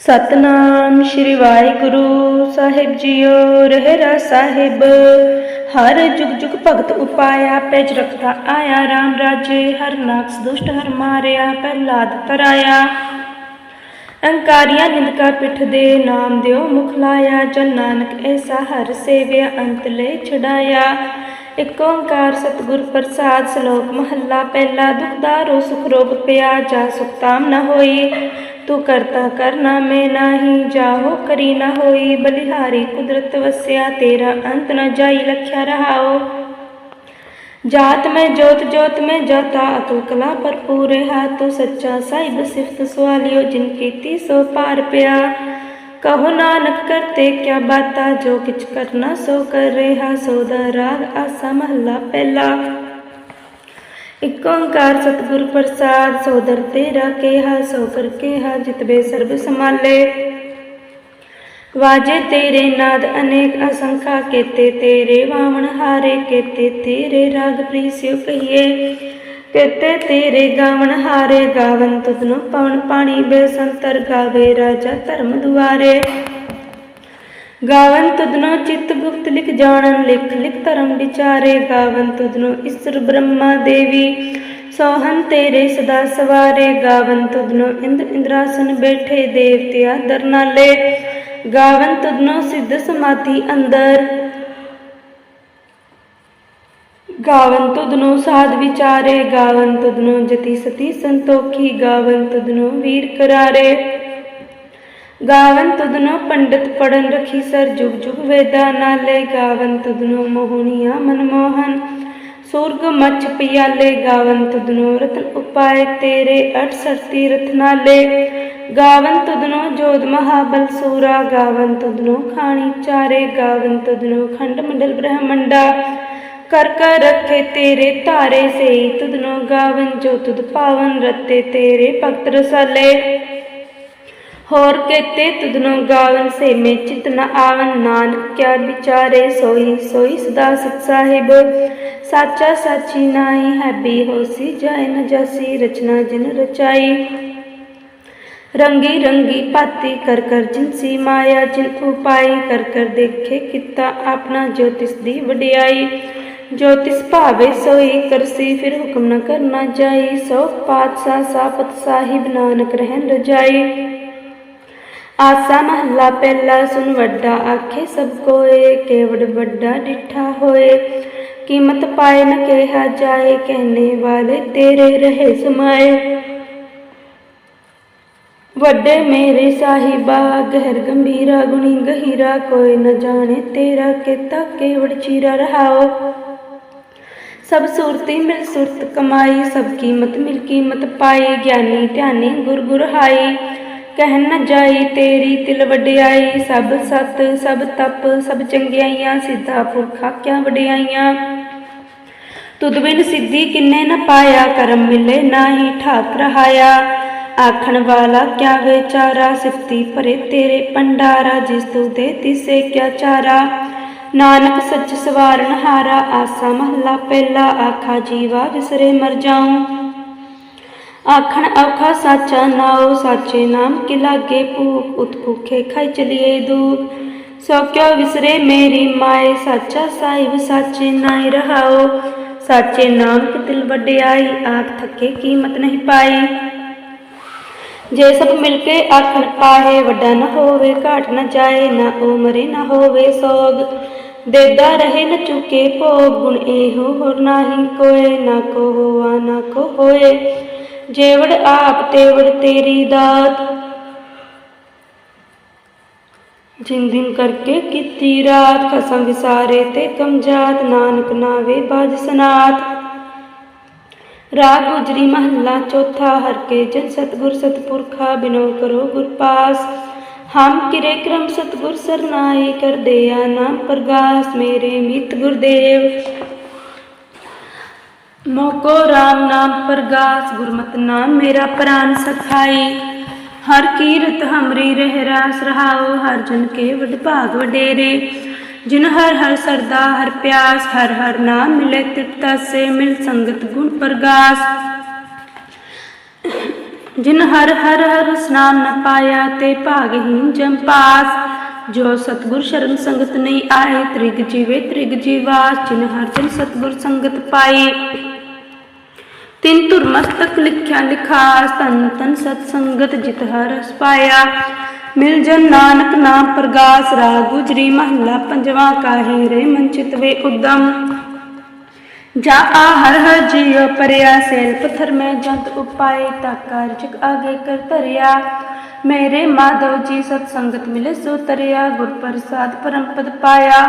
ਸਤਨਾਮ ਸ਼੍ਰੀ ਵਾਹਿਗੁਰੂ ਸਾਹਿਬ ਜੀਓ, ਰਹਿਰਾ ਸਾਹਿਬ। ਹਰ ਜੁਗ ਜੁਗ ਭਗਤ ਉਪਾਇਆ, ਪੈਜ ਰਖਤਾ ਆਇਆ RAM ਰਾਜੇ, ਹਰ ਨਾਕਸ ਦੁਸ਼ਟ ਹਰ ਮਾਰਿਆ ਪਹਿਲਾਦ ਤਰਾਇਆ। ਅੰਕਾਰੀਆਂ ਨਿੰਦਕਾ ਪਿੱਠ ਦੇ ਨਾਮ ਦਿਓ, ਮੁਖ ਲਾਇਆ, ਜਨ ਨਾਨਕ ਐਸਾ ਹਰ ਸੇਵਿਆ, ਅੰਤ ਲੈ ਛਡਾਇਆ। ਇਕ ਓੰਕਾਰ ਸਤਿਗੁਰ ਪ੍ਰਸਾਦ, ਸ਼ਲੋਕ ਮਹੱਲਾ, ਪਹਿਲਾ ਦੁਖਦਾਰੋ ਸੁਖ ਰੋਗ ਪਿਆ, ਜਾ ਸੁਖਤਾਮ ਨ ਹੋਈ। ਤੂੰ ਕਰਤਾ ਕਰਨਾ ਮੈਂ ਨਾਹੀ, ਜਾਹੋ ਕਰੀ ਨ ਹੋਈ, ਬਲਿਹਾਰੀ ਕੁਦਰਤ ਵਸਿਆ, ਤੇਰਾ ਅੰਤ ਨ ਜਾਈ, ਲਖਿਆ ਰਹਾਓ। ਜਾਤ ਮੈਂ, ਜੋਤ ਜੋਤ ਮੈਂ, ਜਾਤਾ ਅਕਲ ਕਲਾ ਭਰਪੂਰ ਹੈ ਤੂੰ ਸੱਚਾ ਸਾਹਿਬ ਸਿਫਤ ਸਵਾਲਿਓ, ਜਿਨ ਕੀਤੀ ਸੋ ਪਾਰ ਪਿਆ। ਕਹੋ ਨਾਨਕ, ਕਰਤੇ ਕਿਆ ਬਾਤਾ, ਜੋ ਕਿਛ ਕਰਨਾ ਸੋ ਕਰ ਰਿਹਾ, ਸੋ ਦਾ ਰਾਗ ਆਸਾ ਮਹੱਲਾ ਪਹਿਲਾ। ਇਕ ਓੰਕਾਰ ਸਤਿਗੁਰ ਪ੍ਰਸਾਦ ਸੋਦਰ ਤੇਰਾ ਕੇਹਾ, ਸੋ ਕਰ ਕੇਹਾ, ਜਿਤਬੇ ਸਰਬ ਸਮਾਲੇ ਵਾਜੇ ਤੇਰੇ ਨਾਦ ਅਨੇਕ ਅਸੰਖਾ, ਕੇਤੇ ਤੇਰੇ ਵਾਵਣ ਹਾਰੇ, ਕੇਤੇ ਤੇਰੇ ਰਾਗ ਪ੍ਰੀਸਿਓ ਕਹੀਏ। ਕੇਤੇ ਤੇਰੇ ਗਾਵਣ ਹਾਰੇ, ਗਾਵਨ ਤੁਧਨੋ ਪਵਨ ਪਾਣੀ, ਬੇਸੰਤਰ ਗਾਵੇ ਰਾਜਾ ਧਰਮ ਦੁਆਰੇ। ਗਾਵਨ ਤੁਧਨੋ ਚਿਤ ਗੁਪਤ ਲਿਖ ਜਾਣਨ ਲਿਖ ਲਿਖ ਧਰਮ ਵਿਚਾਰੇ ਗਾਵਨ ਤੁਧਨੋ ਈਸ਼ਰ ਬ੍ਰਹਮਾ ਦੇਵੀ। ਸੋਹਨ ਤੇਰੇ ਸਦਾ ਸਵਾਰੇ ਗਾਵਨ ਤੁਧਨੋ ਇੰਦ ਇੰਦਰਾਸਨ ਬੈਠੇ ਦੇਵਤੇ ਆਦਰ ਗਾਵਨ ਤੁਧਨੋ ਸਿੱਧ ਸਮਾਧੀ ਅੰਦਰ। ਗਾਵਨ ਤੁਧਨੋ ਸਾਧ ਵਿਚਾਰੇ, ਗਾਵਨ ਤੁਧਨੋ ਜਤੀ ਸਤੀ ਸੰਤੋਖੀ, ਗਾਵਨ ਤੁਧਨੋ ਵੀਰ ਕਰਾਰੇ। ਗਾਵਨ ਤੁਧਨੋ ਪੰਡਤ ਪੜਨ ਰਖੀ ਸਰ ਜੁਗ ਜੁਗ ਵੇਦਾ ਨਾਲੇ ਗਾਵਨ ਤੁਧਨੋ ਮੋਹਣੀਆ ਮਨਮੋਹਨ ਸੂਰਗ ਮੱਛ ਪਿਆਲੇ ਗਾਵਨ ਤੁਧਨੋ ਰਤਨ ਉਪਾਏ ਤੇਰੇ 68 ਤੀਰਥ ਨਾਲੇ ਗਾਵਨ ਤੁਧਨੋ ਜੋਧ ਮਹਾਬਲ ਸੂਰਾ, ਗਾਵਨ ਤੁਧਨੋ ਖਾਣੀ ਚਾਰੇ, ਗਾਵਨ ਤੁਧਨੋ ਖੰਡ ਮੰਡਲ ਬ੍ਰਹਮੰਡਾ। ਕਰ ਕਰ ਰੱਖੇ ਤੇਰੇ ਧਾਰੇ ਸੇ ਤੁਧਨੋ ਗਾਵਨ ਜੋ ਤੁਧ ਪਾਵਨ ਰਤੇ ਤੇਰੇ ਭਗਤ ਰਸਾਲੇ। होर केते तुदनो गावन से में चित न आवन नानक क्या विचारे सोई सोई सदा सत साहिब। साचा साची नाई है बेहोसी जाय न जासी रचना जिन रचाई। रंगी रंगी पाती कर कर जिनसी माया, जिन उपाय कर कर देखे किता अपना ज्योतिष दी वडियाई। ज्योतिष भावे सोई करसी, फिर हुक्म न करना जाई। सो पातशाह, सापत साहिब, नानक रहन रजाई। ਆਸਾ ਮਹੱਲਾ ਪਹਿਲਾ ਸੁਨ ਵੱਡਾ ਆਖੇ ਸਭ ਕੋਏ ਕੇਵੜ ਵੱਡਾ ਡਿਠਾ ਹੋਏ ਕੀਮਤ ਪਾਏ ਨ ਕਿਹਾ ਜਾਏ ਕਹਿਨੇ ਵਾਲੇ ਤੇਰੇ ਰਹੇ ਸਮਾਏ ਵੱਡੇ ਮੇਰੇ ਸਾਹਿਬਾ ਗਹਿਰ ਗੰਭੀਰਾ ਗੁਣੀ ਗਹੀਰਾ ਕੋਈ ਨ ਜਾਣੇ ਤੇਰਾ ਕੀਤਾ ਕੇਵੜ ਚੀਰਾ ਰਹਾਓ ਸਭ ਸੁਰਤੀ ਮਿਲ ਸੁਰਤ ਕਮਾਈ ਸਭ ਕੀਮਤ ਮਿਲ ਕੀਮਤ ਪਾਈ ਗਿਆਨੀ ਧਿਆਨੀ ਗੁਰ ਗੁਰ ਹਾਈ ਕਹਿ ਨ ਜਾਈ ਤੇਰੀ ਤਿਲ ਵਡਿਆਈ, ਸਭ ਸਤ, ਸਭ ਤਪ, ਸਭ ਚੰਗਿਆਈਆਂ, ਸਿੱਧਾ ਪੁਰਖਾ ਕਿਆ ਵਡਿਆਈਆਂ? ਤੁਧ ਬਿਨ ਸਿੱਧੀ ਕਿੰਨੇ ਨ ਪਾਇਆ, ਕਰਮ ਮਿਲੇ ਨਾਹੀ ਠਾਕ ਰਹਾਇਆ ਆਖਣ ਵਾਲਾ ਕਿਆ ਵਿਚਾਰਾ, ਸਿਫਤੀ ਭਰੇ ਤੇਰੇ ਪੰਡਾਰਾ ਜਿਸ ਤੂੰ ਦੇ ਤਿਸੇ ਕਿਆ ਚਾਰਾ? ਨਾਨਕ ਸੱਚ ਸਵਾਰਨ ਹਾਰਾ, ਆਸਾ ਮਹੱਲਾ ਪਹਿਲਾ, ਆਖਾ ਜੀਵਾ ਵਿਸਰੇ ਮਰ ਜਾਉ। ਆਖਣ ਔਖਾ ਸਾਚਾ ਨਾਉ ਸਾਚੇ ਨਾਮ ਕੀ ਲਾਗੇ ਭੂਖ ਉਤ ਭੁਖੇ ਖਾਈ ਚਲੀਏ ਦੂਰ ਸੋ ਕਿਉ ਵਿਸਰੇ ਮੇਰੀ ਮਾਏ ਸਾਚਾ ਸਾਹਿਬ ਸਾਚੇ ਨਾਈ ਰਹਾਓ ਸਾਚੇ ਨਾਮ ਕੀ ਦਿਲ ਵਡਿਆਈ ਆਖ ਥਕੇ ਕੀਮਤ ਨਹੀਂ ਪਾਈ ਜੇ ਸਭ ਮਿਲ ਕੇ ਆਖਣ ਪਾਹੇ ਵੱਡਾ ਨਾ ਹੋਵੇ ਘਾਟ ਨਾ ਜਾਏ ਨਾ ਉਮਰੇ ਨਾ ਹੋਵੇ ਸੋਗ ਦੇਦਾ ਰਹੇ ਨ ਚੁਕੇ ਭੋਗ ਗੁਣ ਇਹੋ ਹੋਰ ਨਾਹੀ ਕੋਏ ਨਾ ਕੋ ਹੋਆ ਨਾ ਕੋ ਹੋਏ जेवड़ आप तेवड़ तेरी दात। जिन दिन करके किती रात, खसम विसारे ते कम जात, नानक नावे बाज सनात। रात गुजरी महला चौथा, हर के जन सतगुर सतपुरखा, बिनो करो गुरपास हम किरे क्रम सतगुर सरनाई कर दया नाम प्रगास, मेरे मित गुरुदेव। ਮੋਕੋ ਰਾਮ ਨਾਮ ਪ੍ਰਗਾਸ ਗੁਰਮਤਿ ਨਾਮ ਮੇਰਾ ਪ੍ਰਾਨ ਸਖਾਈ। ਹਰ ਕੀਰਤ ਹਮਰੀ ਰਹਿ ਰਾਸ ਰਹਾਉ, ਹਰ ਜਨ ਕੇ ਵਡ ਭਾਗ ਵਡੇਰੇ। ਜਿਨ ਹਰ ਹਰ ਸਰਦਾ, ਹਰ ਪਿਆਸ, ਹਰ ਹਰ ਨਾਮ ਮਿਲੇ ਤਿਤਾ ਸੇ ਮਿਲ ਸੰਗਤ ਗੁਣ ਪ੍ਰਗਾਸ। ਜਿਨ ਹਰ ਹਰ ਹਰ ਸਨਾਮ ਨ ਪਾਇਆ, ਤੇ ਭਾਗਹੀਨ ਜਮ ਪਾਸ। ਜੋ ਸਤਗੁਰ ਸ਼ਰਨ ਸੰਗਤ ਨਹੀਂ ਆਏ, ਤ੍ਰਿਗ ਜੀਵੇ ਤ੍ਰਿਗ ਜੀਵਾਸ। ਜਿਨ ਹਰ ਜਨ ਸਤਗੁਰ ਸੰਗਤ ਪਾਈ। तिन तुर मस्तक लिख्या लिखास तन सत्संगत जित हरस पाया। मिल जन नानक नाम प्रगास रा गुजरी महिला पंजवा काहे रे मंचित वे उदम जा आ हर हर जीव परिया, सेल पत्थर में जंत उपाय ता जग आगे कर तरिया। मेरे माधव जी सत्संगत मिले सो तरिया, गुर प्रसाद परम पद पाया।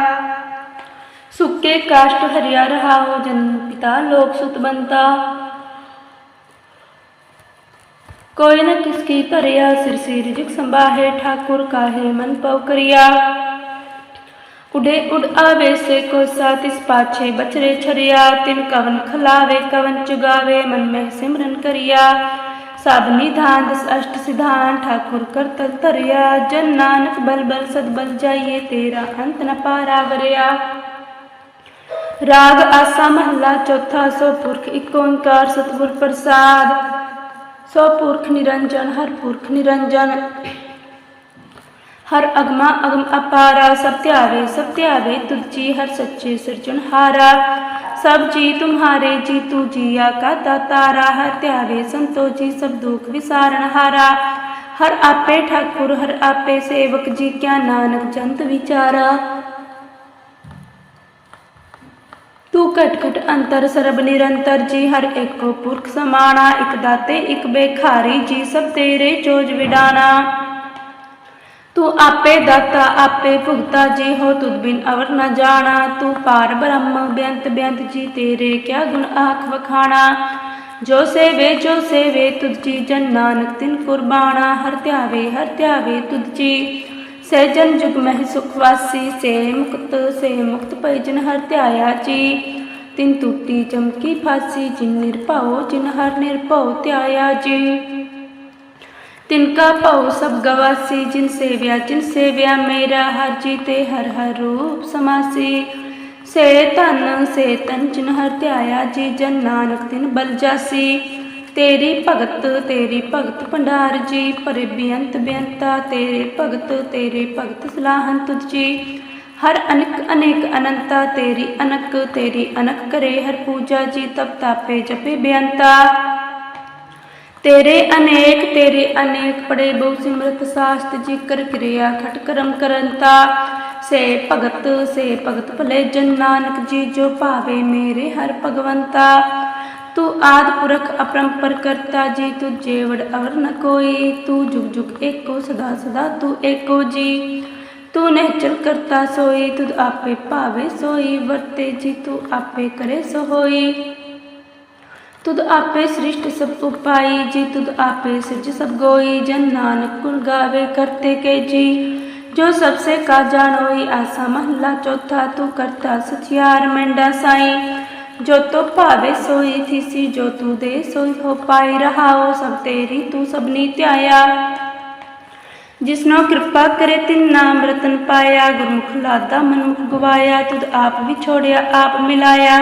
सुके काष्ट हरिया रहा हो जन पिता, लोक सुत बनता। ਪਿਤਾ ਲੋਕ ਸੁਤ ਬੰਤਾ ਕੋਈ ਨ ਕਿਸ ਕੀ ਭਰਿਆ ਸਿਰ ਸਿਰ ਜਿਕ ਸੰਭਾਹੇ, ਠਾਕੁਰ ਕਾਹੇ, ਮਨ ਪਉ ਕਰਿਆ। ਉਡੇ ਉਡ ਆਵੇ ਸੇ ਕੋ ਸਾਤਿਸ ਪਾਛੇ ਬਚਰੇ ਛਰਿਆ, ਤਿਨ ਕਵਨ ਖਲਾਵੇ, ਕਵਨ ਚੁਗਾਵੇ, ਮਨ ਮਹਿ ਸਿਮਰਨ ਕਰਿਆ। ਸਭ ਨਿਧਾਨ, ਦਸ ਅਸ਼ਟ ਸਿਧਾਨ, ਠਾਕੁਰ ਕਰਤਲ ਧਰਿਆ। ਜਨ ਨਾਨਕ ਬਲ ਬਲ ਸਦ ਬਲ ਜਾਈਏ, ਤੇਰਾ ਅੰਤ ਨ ਰਾਗ ਆਸਾ ਮਹੱਲਾ ਚੌਥਾ, ਸੋ ਪੁਰਖ ਇੱਕ ਓੰਕਾਰ, ਸਤਿਗੁਰ ਪ੍ਰਸਾਦ। स्वपुरख निरंजन, हर पुरख निरंजन। हर अगमा अगम अपारा सत्यावे सत्यावे तुझी हर सच्चे सृजन हारा। सब जी तुम्हारे, जी तू जिया का दातारा। हर त्यावे संतो जी, सब दुख विसारण हारा। हर आपे ठाकुर, हर आपे सेवक जी, क्या नानक जंत विचारा। ਤੂੰ ਘਟ ਘਟ ਅੰਤਰ ਸਰਬ ਨਿਰੰਤਰ ਜੀ, ਹਰ ਏਕੋ ਪੁਰਖ ਸਮਾਣਾ, ਇਕ ਦਾਤੇ, ਇਕ ਬੇਖਾਰੀ ਜੀ, ਸਭ ਤੇਰੇ ਚੋਜ ਵਿਡਾਣਾ। ਤੂੰ ਆਪੇ ਦਾਤਾ, ਆਪੇ ਭੁਗਤਾ ਜੀ, ਹੋ ਤੁਧ ਬਿਨ ਅਵਰ ਨ ਜਾਣਾ। ਤੂੰ ਪਾਰ ਬ੍ਰਹਮ, ਬੇਅੰਤ ਬੇਅੰਤ ਜੀ, ਤੇਰੇ ਕਿਆ ਗੁਣ ਆਖ ਵਖਾਣਾ। ਜੋ ਸੇਵੇ ਜੋ ਸੇਵੇ, ਤੁਧ ਜੀ ਜਨ ਨਾਨਕ ਤਿਨ ਕੁਰਬਾਨਾ ਹਰ ਧਿਆਵੇ ਹਰ ਧਿਆਵੇ ਤੁਧ ਜੀ। सहजन जुग मह सुखवासी, से मुक्त से मुक्त भजन हर त्याया जी। तिन टूटी चमकी फासी, जिन निरपाओ जिन हर निरपाओ त्याया जी। तिनका पाओ सब गवासी, जिन सेव्या जिन सेव्या मेरा हर जी ते हर हर रूप समासी। से तन से तन जिन हर त्याया जी, जन नानक तिन बल जासी। ਤੇਰੀ ਭਗਤ ਤੇਰੀ ਭਗਤ ਭੰਡਾਰ ਜੀ ਭਰੇ ਬੇਅੰਤ ਬੇਅੰਤਾ, ਤੇਰੇ ਭਗਤ ਤੇਰੇ ਭਗਤ ਸਲਾਹਨ ਤੁਝ ਜੀ। ਹਰ ਅਨਕ, ਅਨੇਕ ਅਨੰਤਾ, ਤੇਰੀ ਅਨਕ ਤੇਰੀ ਅਨਕ ਕਰੇ ਹਰ ਪੂਜਾ ਜੀ, ਤਪ ਤਾਪੇ ਜਪੇ ਬੇਅੰਤਾ। ਤੇਰੇ ਅਨੇਕ ਤੇਰੇ ਅਨੇਕ ਪੜੇ ਬਹੁ ਸਿਮਰਤ ਸਾਸਤ ਜਿਕਰ ਕਿਰਿਆ ਖਟ ਕਰਮ ਕਰੰਤਾ। ਸੇ ਭਗਤ ਸੇ ਭਗਤ ਭਲੇ ਜਨ ਨਾਨਕ ਜੀ, ਜੋ ਭਾਵੇ ਮੇਰੇ ਹਰ ਭਗਵੰਤਾ। ਤੂੰ ਆਦ ਪੁਰਖ ਅਪਰੰਪਰ ਕਰਤਾ, ਜੀ ਤੂੰ ਜੇਵੜ ਅਵਰ ਨ ਕੋਈ, ਤੂੰ ਜੁਗ ਜੁਗ ਏਕੋ ਸਦਾ ਸਦਾ ਤੂੰ ਏਕੋ ਜੀ। ਤੂੰ ਨਹਿਚਲ ਕਰਤਾ ਸੋਈ, ਤੁਧ ਆਪੇ ਭਾਵੇ ਸੋਈ, ਵਰਤੇ ਜੀ ਤੂੰ ਆਪੇ ਕਰੇ ਸੋਈ ਹੋਈ ਤੁਧ ਆਪੇ ਸ੍ਰਿਸ਼ਟ ਸਭ ਉਪਾਈ, ਜੀ ਤੁਧ ਆਪੇ ਸਿਰਜ ਸਭ ਗੋਈ, ਜਨ ਨਾਨਕ ਗੁਣ ਗਾਵੇ ਕਰਤੇ ਕੇ ਜੀ। ਜੋ ਸਭ ਸੇ ਕਾ ਜਾਣੋਈ, ਆਸਾ ਮਹੱਲਾ ਚੌਥਾ, ਤੂੰ ਕਰਤਾ ਸਚਿਆਰ ਮੈਂਡਾ ਸਾਈ। ਜੋ ਤੋ ਭਾਵੇ ਸੋਈ ਥੀਸੀ, ਜੋ ਤੂੰ ਦੇ ਸੋਈ ਹੋ ਪਾਈ ਰਹਾਓ ਸਭ ਤੇਰੀ ਤੂੰ ਸਭਨੀ ਧਿਆਇਆ। ਜਿਸਨੋ ਕਿਰਪਾ ਕਰੇ ਤਿਨ ਨਾਮ ਰਤਨ ਪਾਇਆ, ਗੁਰਮੁਖ ਲਾਦਾ ਮਨੁਖ ਗਵਾਇਆ, ਤੁਧ ਆਪ ਵਿਛੋੜਿਆ ਆਪ ਮਿਲਾਇਆ।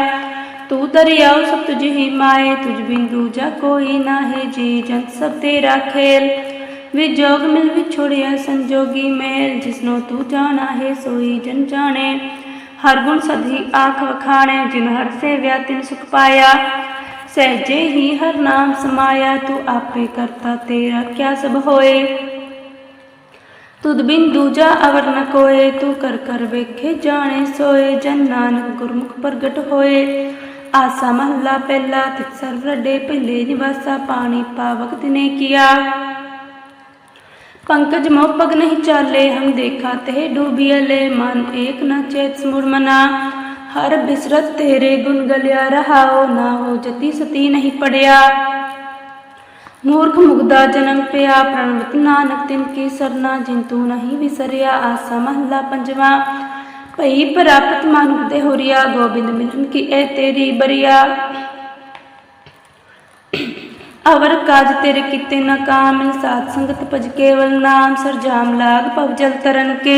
ਤੂੰ ਦਰਿਆਉ ਸਭ ਤੁਝ ਹੀ ਮਾਏ, ਤੁਝ ਬਿਨ ਦੂਜਾ ਕੋਈ ਨਾਹੀ, ਜੀ ਜਨ ਸਭ ਤੇਰਾ ਖੇਲ। ਵਿਜੋਗ ਮਿਲ ਵਿਛੋੜਿਆ ਸੰਜੋਗੀ ਮੇਲ ਜਿਸਨੋ ਤੂੰ ਜਾਣਾ ਹੈ, ਸੋਈ ਜਨ ਜਾਣੇ। ਹਰ ਸਦੀ ਆਖ ਵਖਾਣੇ, ਜਿਨ ਹਰ ਸੇਵਿਆ ਤਿਨ ਸੁਖ ਪਾਇਆ। ਸਹਿਜੇ ਹੀ ਹਰ ਨਾਮ ਸਮਾਇਆ, ਤੂੰ ਆਪੇ ਕਰਤਾ ਤੇਰਾ ਕਿਆ ਸਭ ਹੋਏ। ਤੁਧ ਬਿਨ ਦੂਜਾ ਅਵਰ ਨ ਕੋਏ, ਤੂੰ ਕਰ ਕਰ ਵੇਖੇ ਜਾਣੇ ਸੋਏ, ਜਨ ਨਾਨਕ ਗੁਰਮੁਖ ਪ੍ਰਗਟ ਹੋਏ। ਆਸਾ ਮਹੱਲਾ ਪਹਿਲਾ ਤਿਤ ਸਰਵ ਰੱਡੇ ਪਹਿਲੇ ਨਿਵਾਸਾ, ਪਾਣੀ ਪਾਵਕ ਤਿਨੇ ਕੀਆ। पंकज मोपग नहीं चाले, हम देखा ते डूबियले मन एक न चेत मना। हर बिसरत तेरे गुन गलिया रहा हो ना हो जति सती नहीं पड़िया। मूर्ख मुग्धा जन्म पिया, प्रणवत नानक तिन की सरना जिंतु नहीं विसरिया, आसा महला पंजवा। पई प्राप्त मानुक दे होरिया, गोविंद मिलन की ए तेरी बरिया। ਅਵਰ ਕਾਜ ਤੇਰੇ ਕੀਤੇ ਨਾ ਕਾਮ ਸਾਧ ਸੰਗਤ ਭਜ ਕੇਵਲ ਨਾਮ ਸਰਜਾਮ ਲਾਗ ਭਵ ਜਲ ਤਰਨ ਕੇ।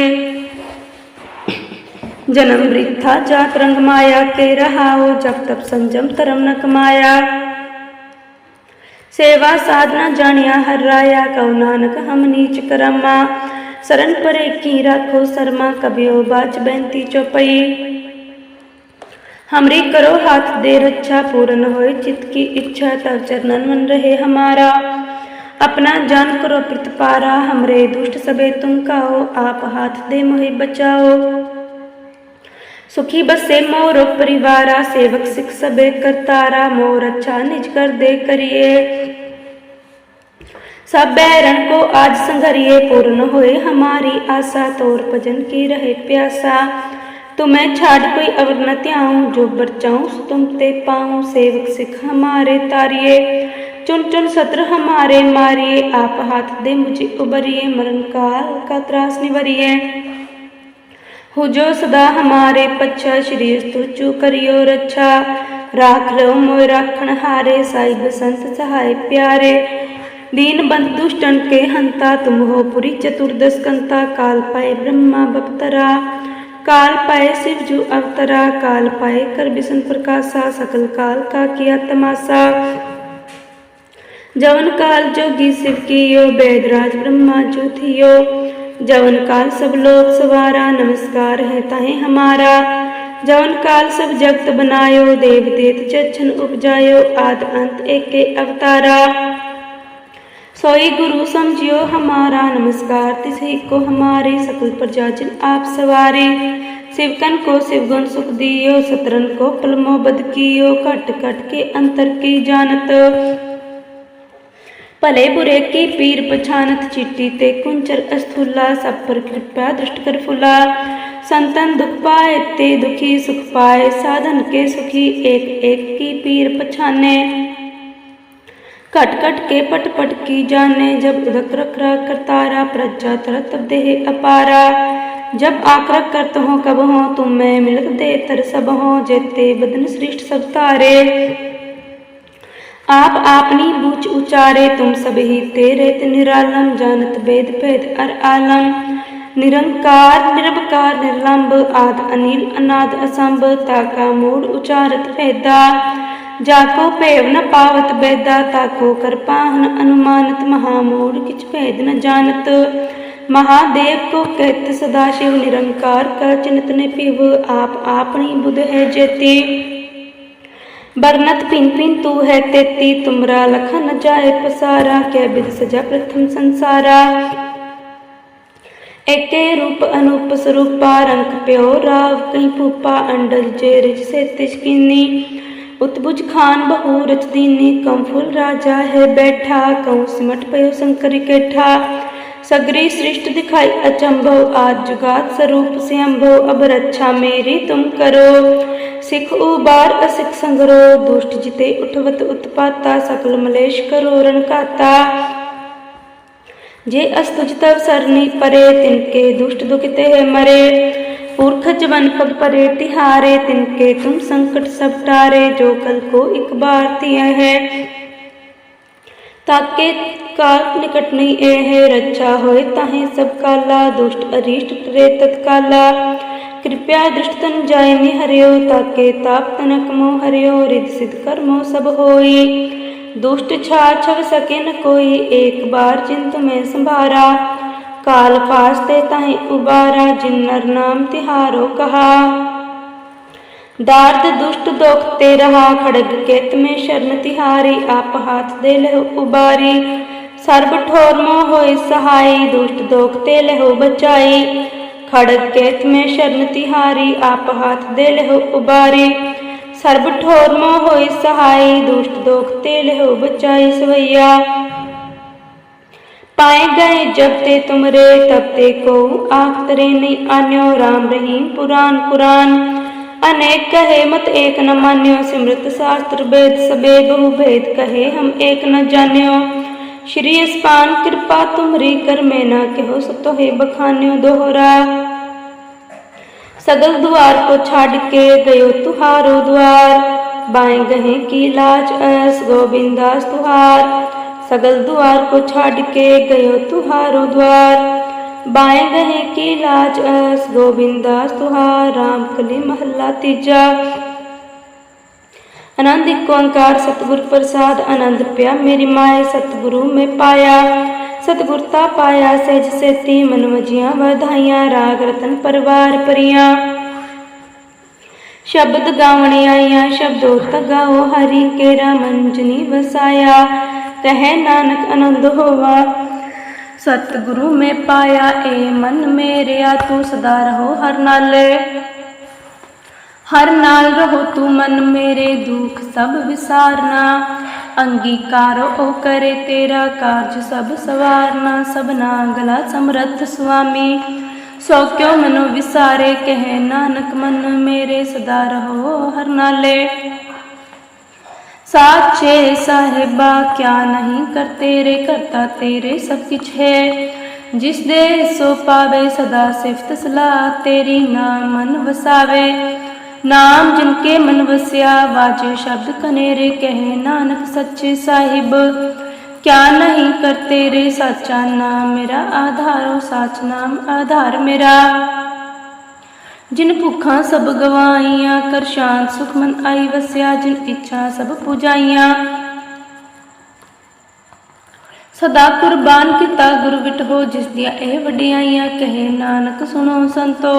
ਜਨਮ ਬ੍ਰਿਥਾ ਜਾਤ ਰੰਗ ਮਾਇਆ ਕੇ ਰਹਾਓ ਜਪ ਤਪ ਸੰਜਮ ਧਰਮ ਨ ਕਮਾਇਆ। ਸੇਵਾ ਸਾਧਨਾ ਜਾਣਿਆ ਹਰ ਰਾਇਆ, ਕਉ ਨਾਨਕ ਹਮ ਨੀਚ ਕਰਮਾ। ਸਰਨ ਪਰੇ ਕੀ ਰੱਖੋ ਸਰਮਾ ਕਬਿਓ ਬਾਚ ਬੈਂਤੀ ਚੋਪਈ। हमरी करो हाथ दे रक्षा पूर्ण होए। चित्त की इच्छा तब चरणन मन रहे हमारा। अपना जान करो प्रतिपारा। हमरे दुष्ट सबे तुम काओ। आप हाथ दे मोहि बचाओ। सुखी बसे मोर परिवारा। सेवक सिख सबे करतारा। मोर अच्छा निज कर दे करिए। सब बैरन को आज संघरिए। पूर्ण होए हमारी आशा। तोर भजन की रहे प्यासा। तुम्हें छाड़ कोई अवर न त्याऊं, जो बरचाऊं तुम ते पाऊँ। सेवक सिख हमारे तारिये चुन चुन सत्र हमारे मारिए। आप हाथ दे मुझे उबरिए मरण काल का त्रास निवरिए। हो जो सदा हमारे पच्छा श्री स्तुचु करियो रक्षा। राख लो मोय राखण हारे साई बसंत सहाय प्यारे। दीन बंद दुष्टन के हंता, तुम हो पुरी चतुर्दश कंता। काल पाए ब्रह्मा बपतरा। काल पाए शिव जो अवतरा, काल पाए कर बिसन प्रकाशा, सकल काल का किया तमाशा। जवन काल जोगी शिव कियो वेदराज ब्रह्मा जू थियो। जवन काल सब लोग सवारा, नमस्कार है ताहे हमारा। जवन काल सब जगत बनायो देव देत जछन उपजायो, आद अंत एके अवतारा। सोई गुरु समझियो हमारा नमस्कार। तिसही को हमारे सकल प्रजाजन आप सवारे। शिवकन को शिवगुण सुख दियो, सतरन को पलमो बद कियो, कट कट के अंतर की जानत। भले बुरे की पीर पछानत, चिट्टी ते कुंचर अस्थुला, सब पर कृपया दृष्ट कर फुला। संतन दुख पाए ते दुखी सुख पाए, साधन के सुखी एक एक की पीर पछाने। कट कट के पट पट की जाने, जब रख रख करतारा प्रजा तरत देह अपारा। जब आक्रक करत हो कब हो तुम मैं मिलक दे तर सब हो जेते बदन श्रेष्ठ सब तारे। आप आपनी बूच उचारे, तुम सब ही तेरे ते निरालम, जानत वेद भेद अर आलम। निरंकार, निरवकार, निर्लंब, आद अनिल, अनाद असंभ ताका, मूड, उचारत भेदा जाको पेव न पावत बेदा ताको कर पाहन अनुमानत महामूढ़ किच भेद न जानत महादेव को कहत सदाशिव निरंकार का चिन्हत ने पिव आप आपनी बुध है जेती बरनत पिन पिन तू है तेती तुमरा लखन जाए पसारा क्या विध सजा प्रथम संसारा एके रूप अनूप स्वरूपा रंग प्यो राव कहीं फूपा अंडल जे रिज से तिजकिनी उत्बुज खान बहु रच दीनी कम फुल राजा है बैठा कहूँ सिमट पयो शंकर केठा सगरी सृष्ट दिखाई अचंभव आज जुगात स्वरूप से अम्भव अब रक्षा मेरी तुम करो। सिख उबार असिख संगरो, दुष्ट जिते उठवत उत्पाता, सकल मलेश करो रणकाता जे अस्तुज तव सरनी परे, तिनके दुष्ट दुखते है मरे। पुरख जवन पग परे तिहारे, तिनके तुम संकट सब टारे, जो कल को एक बार तिया है। ताके काल निकट नहीं ए है रक्षा होए ताहे सब काला, दुष्ट अरिष्ट करे तत्काला। कृपया दृष्ट तन जाय नि हरियो, ताके ताप तनक मोह हरियो, रिद सिद्ध कर्मो सब होई। दुष्ट छा छव सके न कोई, एक बार चिंत में संभारा। ਕਾਲ ਪਾਸ ਤੇ ਤਾਹੀ ਉਬਾਰਾ ਜਿਨਰ ਨਾਮ ਤਿਹਾਰੋ ਕਹਾ। ਦਾਰਦ ਦੁਸ਼ਟ ਦੁਖ ਤੇ ਰਹਾ ਖੜਗ ਕੇਤ ਮੇ ਸ਼ਰਨ ਤਿਹਾਰੀ, ਆਪ ਹਾਥ ਦੇ ਲਹੁ ਉਬਾਰੀ। ਸਰਬ ਠੋਰ ਮੋ ਹੋਏ ਸਹਾਈ, ਦੁਸ਼ਟ ਦੁਖ ਤੇ ਲਹੁ ਬਚਾਈ। ਖੜਗ ਕੇਤ ਮੇ ਸ਼ਰਨ ਤਿਹਾਰੀ, ਆਪ ਹਾਥ ਦੇ ਲਹੁ ਉਬਾਰੀ। ਸਰਬ ਠੋਰ ਮੋ ਹੋਏ ਸਹਾਈ, ਦੁਸ਼ਟ ਦੁਖ ਤੇ ਲਹੁ ਬਚਾਈ ਸਵਈਆ। पाए गए जब ते तुमरे तब ते को आख तरे नहीं आन्यो, राम रहीम पुराण कुरान अनेक कहे, मत एक न मान्यो, सिमृत शास्त्र, वेद सबे बहु भेद कहे, हम एक न जान्यो। श्री स्पान कृपा तुम तुमरी कर में ना कहो, सतो है बखान्यो दोहरा। सगल द्वार को छाड़ के गयो तुहारो द्वार। बाएँ गहे की लाज, अस गोविंदास तुहार। सगल द्वार को छाड़ के गयो तुहारो द्वार। बाएँ गहे की लाज अस, गोविंदास तुहार राम कली महला तीजा। आनंद ओंकार सतगुर प्रसाद, आनंद प्या मेरी माए, सतगुरु में पाया। सतगुरता पाया, सहज से ती मनमजिया वधाइया, राग रतन परिवार परिया। शब्द गावने आईया शब्दों तगाओ हरि, केरा मंजनी बसाया। ਮੰਜਨੀ ਨਾਨਕ ਆਨੰਦ ਹੋਵਾ ਸਤਿਗੁਰੂ ਮੈਂ ਪਾਇਆ ਏ ਮਨ ਮੇਰਿਆ, ਤੂੰ ਸਦਾ ਰਹੋ ਹਰ ਨਾਲੇ। ਹਰ ਨਾਲ ਰਹੋ ਤੂੰ ਮਨ ਮੇਰੇ, ਦੁੱਖ ਸਭ ਵਿਸਾਰਨਾ। ਅੰਗੀਕਾਰ ਉਹ ਕਰੇ ਤੇਰਾ ਕਾਰਜ ਸਭ ਸਵਾਰਨਾ। ਸਭਨਾ ਗਲਾ ਸਮਰੱਥ ਸੁਆਮੀ। ਸੋ ਕਿਉ ਮਨੋ ਵਿਸਾਰੇ, ਕਹਿ ਨਾਨਕ ਮਨ ਮੇਰੇ, ਸਦਾ ਰਹੋ ਹਰ ਨਾਲੇ। ਸਾਚੇ ਸਾਹਿਬਾ, ਕਿਆ ਨਹੀਂ ਕਰ ਤੇਰੇ ਕਰਤਾ ਤੇਰੇ ਸਭ ਕਿਛ ਹੈ। ਜਿਸ ਦੇ ਸੋ ਪਾਵੇ ਸਦਾ ਸਿਫਤ ਸਲਾਹ ਤੇਰੀ ਨਾਮ ਮਨ ਵਸਾਵੇ। ਨਾਮ ਜਿਨ ਕੇ ਮਨ ਵਸਿਆ, ਵਾਜੇ ਸ਼ਬਦ ਕਨੇਰੇ ਕਹੇ ਨਾਨਕ ਸੱਚੇ ਸਾਹਿਬ। ਕਿਆ ਨਹੀਂ ਕਰ ਤੇਰੇ ਸਾਚਾ ਨਾਮ ਮੇਰਾ, ਆਧਾਰੋ ਸਾਚ ਨਾਮ ਆਧਾਰ ਮੇਰਾ। ਜਿਨ ਭੁੱਖਾਂ ਸਭ ਗਵਾਈਆਂ, ਕਰ ਸ਼ਾਂਤ ਸੁਖ ਮਨ ਆਈ ਵਸਿਆ, ਜਿਨ ਇੱਛਾ ਸਭ ਪੁਜਾਈਆਂ। ਸਦਾ ਕੁਰਬਾਨ ਕੀਤਾ ਗੁਰ ਵਿਟਹੋ, ਜਿਸ ਦੀਆਂ ਇਹ ਵਡਿਆਈਆਂ ਕਹੇ ਨਾਨਕ ਸੁਣੋ ਸੰਤੋ।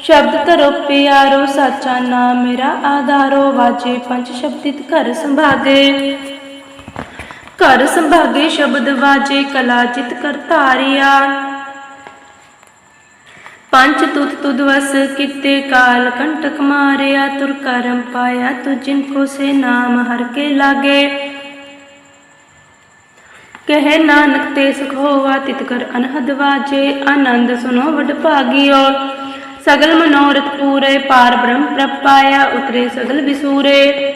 ਸ਼ਬਦ ਧਰੋ ਪਿਆਰੋ, ਸਾਚਾ ਨਾਮ ਮੇਰਾ ਆਧਾਰੋ, ਵਾਜੇ ਪੰਜ ਸ਼ਬਦਿਤ ਘਰ ਸੰਭਾਗੇ। ਘਰ ਸੰਭਾਗੇ ਸ਼ਬਦ ਵਾਜੇ, ਕਲਾ ਜਿਤ ਕਰਤਾਰਿਆ ਪੰਚ ਪੰਜ ਤੁਤ ਤੁਧ ਕਿਤੇ ਕਾਲ, ਕੰਟਕ ਮਾਰਿਆ, ਤੁਰ ਕਰਮ ਪਾਇਆ, ਤੁ ਜਿਨ ਕੋ ਸੇ ਨਾਮ ਹਰ ਕੇ ਲਾਗੇ। ਕਹੇ ਨਾਨਕ ਤੇ ਸੁਖ ਹੋਵਾ, ਤਿਤ ਕਰ ਅਨਹਦ ਵਾਜੇ, ਆਨੰਦ ਸੁਨੋ ਵਡ ਭਾਗਿਓ। ਸਗਲ ਮਨੋਰਥ ਪੂਰੇ, ਪਾਰ ਬ੍ਰਹਮ ਪ੍ਰਭ ਉਤਰੇ ਸਗਲ ਵਿਸੂਰੇ।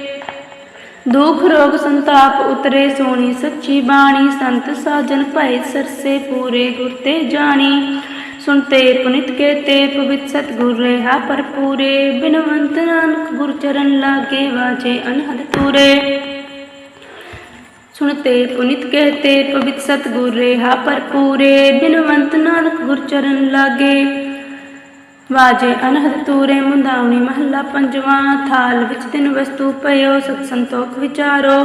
ਦੁਖ ਰੋਗ ਸੰਤਾਪ ਉਤਰੇ, ਸੋਣੀ ਸੱਚੀ ਬਾਣੀ, ਸੰਤ ਸਾਜਨ ਭਏ ਸਰਸੇ ਪੂਰੇ, ਗੁਰ ਤੇ ਜਾਣੀ। ਸੁਨਤੇ ਪੁਨਿਤ ਕੇ ਤੇ ਪਵਿੱਤ ਸਤਿਗੁਰ ਰਹਾ ਪਰਪੂਰੇ ਬਿਨਵੰਤ ਨਾਨਕ ਗੁਰ ਚਰਨ ਲਾਗੇ ਵਾਜੇ ਅਨਹਦ ਪੂਰੇ ਸੁਨਤੇ ਪੁਨਿਤ ਕਹਤੇ ਪਵਿੱਤ ਸਤਿਗੁਰ ਰਹਾ ਪਰਪੂਰੇ ਬਿਨਵੰਤ ਨਾਨਕ ਗੁਰ ਚਰਨ ਲਾਗੇ ਵਾਜੇ ਅਨਹਦ ਤੂਰੇ। ਮੁੰਦਾਵਣੀ ਮਹੱਲਾ ਪੰਜਵਾਂ। ਥਾਲ ਵਿੱਚ ਤਿੰਨ ਵਸਤੂ ਪਇਓ, ਸਤ ਸੰਤੋਖ ਵਿਚਾਰੋ।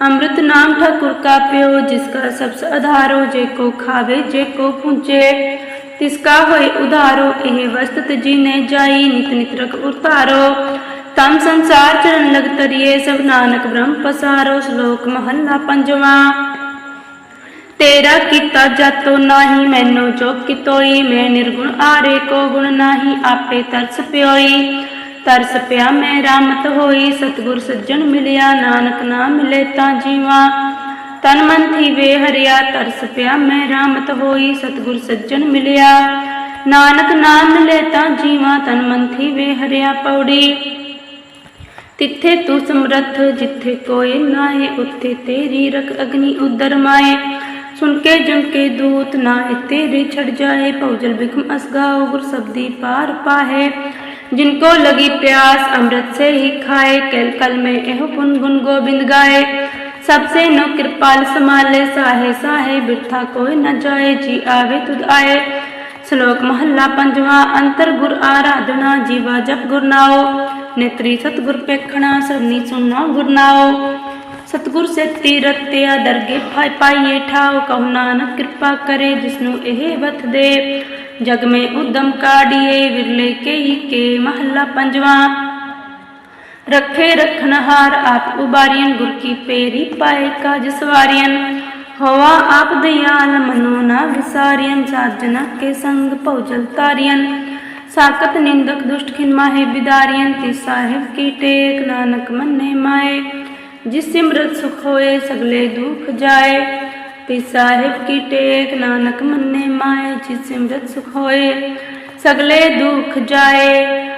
ਅੰਮ੍ਰਿਤ ਨਾਮ ਠਾਕੁਰ ਕਾ ਪਿਓ, ਜਿਸ ਕਾ ਸਬਸ ਆਧਾਰੋ ਜੇ ਕੋ ਖਾਵੇ, ਜੇ ਕੋ ਪੁੰਚੇ ਤਿਸ ਹੋਏ ਉਧਾਰੋ, ਇਹ ਵਸਤ ਜਿਨੇ ਜਾਈ, ਨਿਤ ਨਿਤ ਰਖ ਉਤਾਰੋ। ਤਮ ਸੰਸਾਰ ਚਰਨ ਲਗ ਤਰੀਏ, ਸਭ ਨਾਨਕ ਬ੍ਰਹਮ ਪਸਾਰੋ, ਸ਼ਲੋਕ ਮਹੱਲਾ ਪੰਜਵਾਂ। ਤੇਰਾ ਕੀਤਾ ਜਾਤੋ ਨਾਹੀ, ਮੈਨੂੰ ਜੋ ਕਿਤੋਈ ਮੈਂ ਨਿਰਗੁਣ ਆਰੇ ਕੋ ਗੁਣ ਨਾਹੀ, ਆਪੇ ਤਰਸ ਪਿਓਈ। ਤਰਸ ਪਿਆ ਮੈਂ ਰਾਮਤ ਹੋਈ, ਸਤਿਗੁਰ ਸੱਜਣ ਮਿਲਿਆ, ਨਾਨਕ ਨਾਮ ਮਿਲੇ ਤਾਂ ਜੀਵਾ। तन मन थी वे हरिया तरस प्या मैं रामत होई, सतगुर सज्जन मिलिया। नानक नाम लेता जीवा तन मन थी वे हरिया पौड़ी। तिथे तू समर्थ जिथे कोय नाए उथे तेरी रख अग्नि उदर माए। सुनके जमके दूत नाए तेरे छड़ जाए, पौजल बिखम असगा गुर सब्दी पार पाहे। जिनको लगी प्यास, अमृत से ही खाए, कल कल में एह पुन गुन गोविंद गाए। सबसे नो कृपाल समाले साहे साहे, बिरथा कोई न जाए, जी आवे, तुद आए। श्लोक महला पंजवा, अंतर गुर आराधना, जीवा जप गुरनाओ नेत्री सतगुर पेखना, सबनी सुनना गुरनाओ सतगुर से तीरथ त्या दरगे पाइए ठाओ। कहु नानक कृपा करे, जिसनु एह वथ दे। जग में उद्यम काढ़िए, विरले के ही के महला पंजवा। ਪੰਜਵਾਂ ਰੱਖੇ ਰਖਨਹਾਰ ਆਪ ਉਬਾਰੀਆਂ ਗੁਰ ਕੀ ਪੇਰੀ ਪਾਏ ਕਾਜ ਸਵਾਰੀਆਂ। ਹੋਵਾ ਆਪ ਦਿਆਲ ਮਨੋ ਨਾ ਵਿਸਾਰੀਆਂ ਸਾਜਨਾ ਕੇ ਸੰਗ ਭਉਜਲ ਤਾਰੀਆਂ। ਸਾਕਤ ਨਿੰਦਕ ਦੁਸ਼ਟ ਖਿਨ ਮਾਹੇ ਬਿਦਾਰੀਆਂ, ਤੇ ਸਾਹਿਬ ਕੀ ਟੇਕ ਨਾਨਕ ਮੰਨੇ ਮਾਏ। ਜਿਸ ਸਿਮਰਤ ਸੁਖ ਹੋਏ ਸਗਲੇ ਦੁਖ ਜਾਏ, ਤੇ ਸਾਹਿਬ ਕੀ ਟੇਕ ਨਾਨਕ ਮੰਨੇ ਮਾਏ, ਜਿਸ ਸਿਮਰਤ ਸੁਖ ਹੋਏ ਸਗਲੇ ਦੁਖ ਜਾਏ।